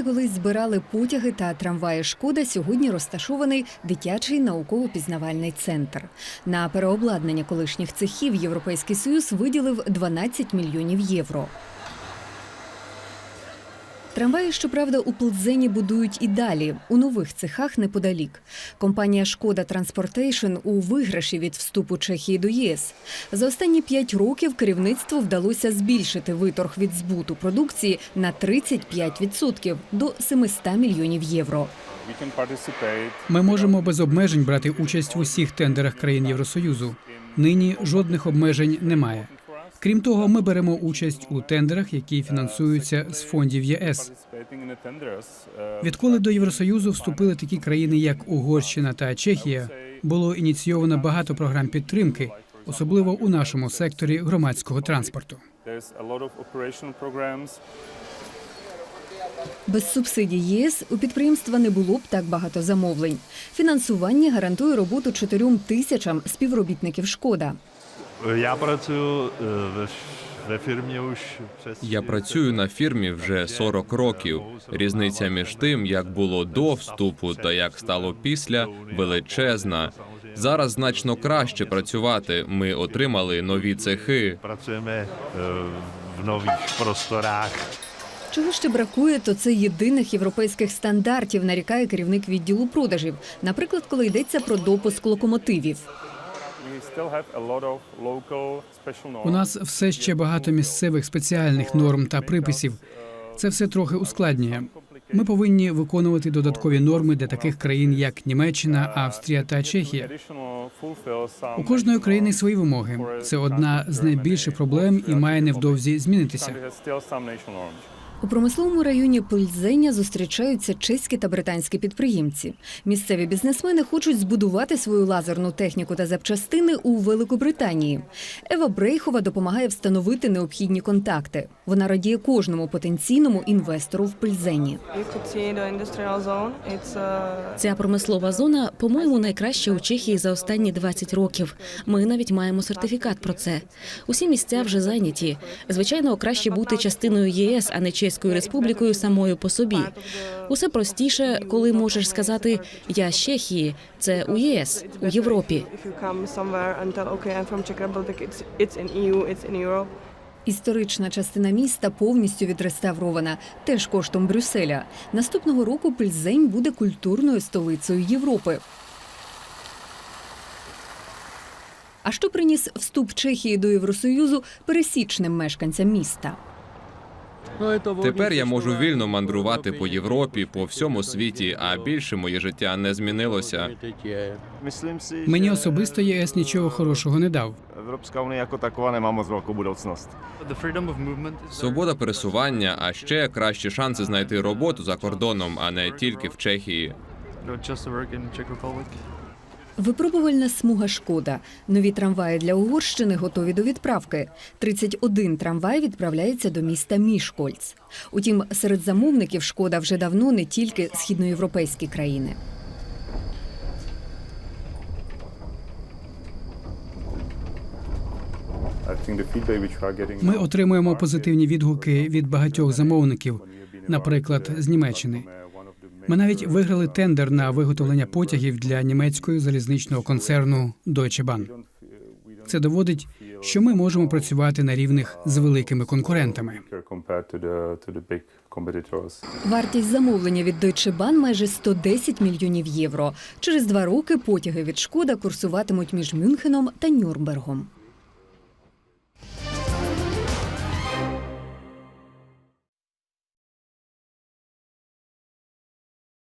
де колись збирали потяги та трамваї Шкода, сьогодні розташований дитячий науково-пізнавальний центр. На переобладнання колишніх цехів Європейський Союз виділив 12 мільйонів євро. Трамваї, щоправда, у Плдзені будують і далі у нових цехах неподалік. Компанія Шкода Транспортейшн у виграші від вступу Чехії до ЄС. За останні п'ять років керівництву вдалося збільшити виторг від збуту продукції на 35% до 700 мільйонів євро. Ми можемо без обмежень брати участь в усіх тендерах країн Євросоюзу. Нині жодних обмежень немає. Крім того, ми беремо участь у тендерах, які фінансуються з фондів ЄС. Відколи до Євросоюзу вступили такі країни, як Угорщина та Чехія, було ініційовано багато програм підтримки, особливо у нашому секторі громадського транспорту. Без субсидій єС у підприємства не було б так багато замовлень. Фінансування гарантує роботу чотирьом тисячам співробітників Шкода. Я працюю е, в- в фірмі Я працюю на фірмі вже 40 років. Різниця між тим, як було до вступу та як стало після, величезна. Зараз значно краще працювати. Ми отримали нові цехи. Pracujeme е, v nových prostorách. Чого ще бракує, то це єдиних європейських стандартів, нарікає керівник відділу продажів. Наприклад, коли йдеться про допуск локомотивів. У нас все ще багато місцевих спеціальних норм та приписів. Це все трохи ускладнює. Ми повинні виконувати додаткові норми для таких країн, як Німеччина, Австрія та Чехія. У кожної країни свої вимоги. Це одна з найбільших проблем і має невдовзі змінитися. У промисловому районі Пользеня зустрічаються чеські та британські підприємці. Місцеві бізнесмени хочуть збудувати свою лазерну техніку та запчастини у Великобританії. Ева Брейхова допомагає встановити необхідні контакти. Вона радіє кожному потенційному інвестору в uh, Ця промислова зона, по-моєму, найкраща у Чехії за останні 20 років. Ми навіть маємо сертифікат про це. Усі місця вже зайняті. Звичайно, краще бути частиною єС, а не Чеською республікою самою по собі. Усе простіше, коли можеш сказати Я з Чехії, це у ЄС, у Європі. Історична частина міста повністю відреставрована, теж коштом Брюсселя. Наступного року Пельзень буде культурною столицею Європи. А що приніс вступ Чехії до Євросоюзу пересічним мешканцям міста? Тепер я можу вільно мандрувати по Європі, по всьому світі, а більше моє життя не змінилося. Мені особисто ЄС нічого хорошого не дав. Evropská unie jako taková nemá moc velkou budoucnost. Свобода пересування, а ще кращі шанси знайти роботу за кордоном, а не тільки в Чехії. Випробувальна смуга Шкода. Нові трамваї для Угорщини готові до відправки. 31 трамвай відправляється до міста Мішкольц. Утім, серед замовників Шкода вже давно не тільки східноєвропейські країни. Ми отримуємо позитивні відгуки від багатьох замовників, наприклад, з Німеччини. Ми навіть виграли тендер на виготовлення потягів для німецького залізничного концерну Deutsche Bahn. Це доводить, що ми можемо працювати на рівних з великими конкурентами. Вартість замовлення від Deutsche Bahn майже 110 мільйонів євро. Через два роки потяги від Шкода курсуватимуть між Мюнхеном та Нюрнбергом.